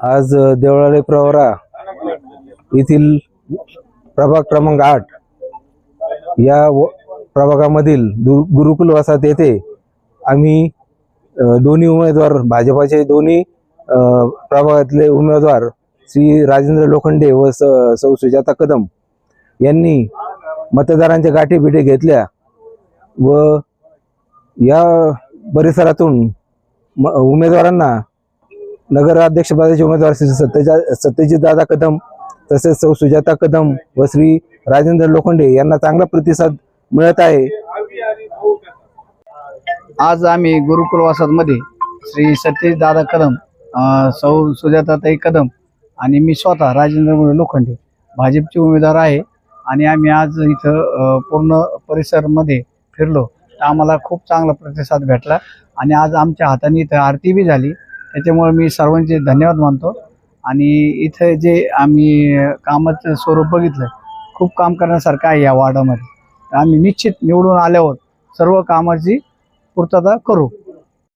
आज देवळाले प्रवरा येथील प्रभाग क्रमांक आठ या व- प्रभागामधील गुरुकुल वसाहत येथे आम्ही दोन्ही उमेदवार भाजपाचे दोन्ही प्रभागातले उमेदवार श्री राजेंद्र लोखंडे व स सौ सुजाता कदम यांनी मतदारांच्या गाठी भेटी घेतल्या व या परिसरातून म- उमेदवारांना नगराध्यक्षपदाचे उमेदवार श्री सत्यजा सत्यजित दादा कदम तसेच सौ सुजाता कदम व श्री राजेंद्र लोखंडे यांना चांगला प्रतिसाद मिळत आहे. आज आम्ही गुरुकुल श्री सत्यजित दादा कदम सौ सुजाताताई कदम आणि मी स्वतः राजेंद्र लोखंडे भाजपचे उमेदवार आहे आणि आम्ही आज इथं पूर्ण परिसरमध्ये फिरलो. तर आम्हाला खूप चांगला प्रतिसाद भेटला आणि आज आमच्या हाताने इथं आरती बी झाली. त्याच्यामुळे मी सर्वांचे धन्यवाद मानतो. आणि इथं जे आम्ही कामाचं स्वरूप बघितलं खूप काम करण्यासारखं आहे या वार्डामध्ये. आम्ही निश्चित निवडून आल्यावर सर्व कामाची पूर्तता करू.